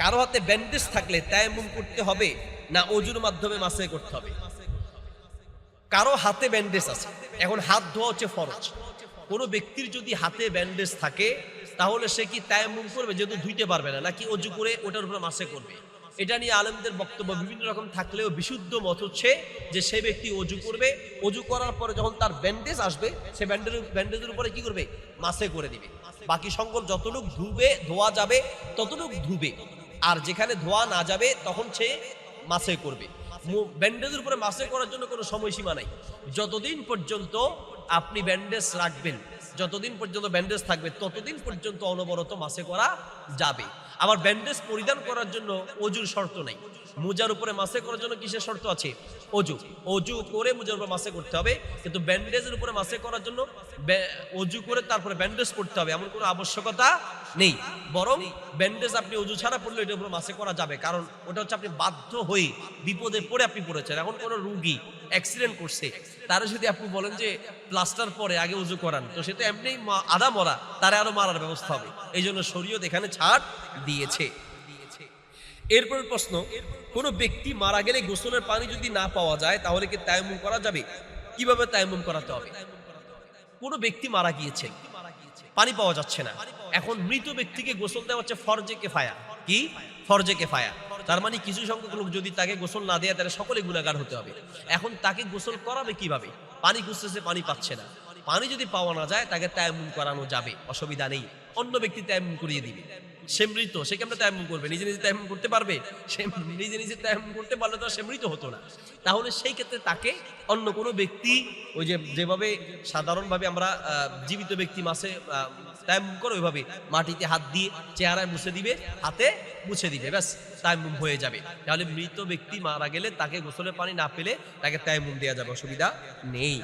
কারও হাতে ব্যান্ডেজ থাকলে তায়াম্মুম করতে হবে, না অজুর মাধ্যমে মাসে করতে হবে। কারও হাতে ব্যান্ডেজ আছে, এখন হাত ধোয়া হচ্ছে ফরজ। কোনো ব্যক্তির যদি হাতে ব্যান্ডেজ থাকে, তাহলে সে কি তায়াম্মুম করবে, যেহেতু ধুইতে পারবে না, নাকি অজু করে ওটার উপরে মাসে করবে? এটা নিয়ে আলেমদের বক্তব্য বিভিন্ন রকম থাকলেও বিশুদ্ধ মত হচ্ছে যে সে ব্যক্তি অজু করবে। অজু করার পরে যখন তার ব্যান্ডেজ আসবে, সে ব্যান্ডেজ ব্যান্ডেজের উপরে কি করবে? মাসে করে দিবে। বাকি সংকল যতটুক ধুবে, ধোয়া যাবে, ততটুক ধুবে। আর যেখানে ধোয়া না যাবে, তখন সে মাসে করবে। ব্যান্ডেজের উপরে মাসে করার জন্য কোনো সময়সীমা নাই। যতদিন পর্যন্ত আপনি ব্যান্ডেজ রাখবেন, যতদিন পর্যন্ত ব্যান্ডেজ থাকবে, ততদিন পর্যন্ত অনবরত মাসে করা যাবে। আবার ব্যান্ডেজ পরিধান করার জন্য অজুর শর্ত নেই। মোজার উপরে মাসে করার জন্য কিসের শর্ত আছে? অজু। অজু করে মোজার উপরে মাসে করতে হবে, কিন্তু ব্যান্ডেজের উপরে মাসে করার জন্য অজু করে তারপরে ব্যান্ডেজ করতে হবে, এমন কোনো আবশ্যকতা নেই। বরং ব্যান্ডেজ আপনি অজু ছাড়া পড়লে এটার উপরে মাসে করা যাবে, কারণ ওটা হচ্ছে আপনি বাধ্য হয়ে বিপদে পড়ে আপনি পড়েছেন। এখন কোনো রুগী অ্যাক্সিডেন্ট করছে, তারা যদি আপনি বলেন যে প্লাস্টার পরে আগে উজু করান, তো সে তো এমনি আদা মরা, তারা আরও মারার ব্যবস্থা হবে। এই জন্য শরীয়ত এখানে ছাড় দিয়েছে। এরপর প্রশ্ন, কোনো ব্যক্তি মারা গেলে গোসলের পানি যদি না পাওয়া যায়, তাহলে কি তায়াম্মুম করা যাবে? কীভাবে তায়াম্মুম করাতে হবে? কোনো ব্যক্তি মারা গিয়েছে, পানি পাওয়া যাচ্ছে না। এখন মৃত ব্যক্তিকে গোসল দেওয়া হচ্ছে ফরজে কেফায়া। কি? ফরজে কেফায়া। তার মানে কিছু সংখ্যক লোক যদি তাকে গোসল না দেয়, তাহলে সকলে গুণাগার হতে হবে। এখন তাকে গোসল করাবে কীভাবে? পানি খুঁজতেছে, পানি পাচ্ছে না। পানি যদি পাওয়া না যায়, তাকে তায়াম্মুম করানো যাবে। অসুবিধা নেই। অন্য ব্যক্তি তায়াম্মুম করিয়ে দিবে। সে মৃত, সে কেমন তায়াম্মুম করবে? নিজে নিজে তায়াম্মুম করতে পারবে? সে নিজে নিজে তায়াম্মুম করতে পারলে তো সে মৃত হতো না। তাহলে সেই ক্ষেত্রে তাকে অন্য কোনো ব্যক্তি, ওই যে যেভাবে সাধারণভাবে আমরা জীবিত ব্যক্তি মাসে তায়াম্মুম করে, ওইভাবে মাটিতে হাত দিয়ে চেহারায় মুছে দিবে, হাতে মুছে দিবে, ব্যাস তায়াম্মুম হয়ে যাবে। তাহলে মৃত ব্যক্তি মারা গেলে তাকে গোসলের পানি না পেলে তাকে তায়াম্মুম দেওয়া যাবে, অসুবিধা নেই।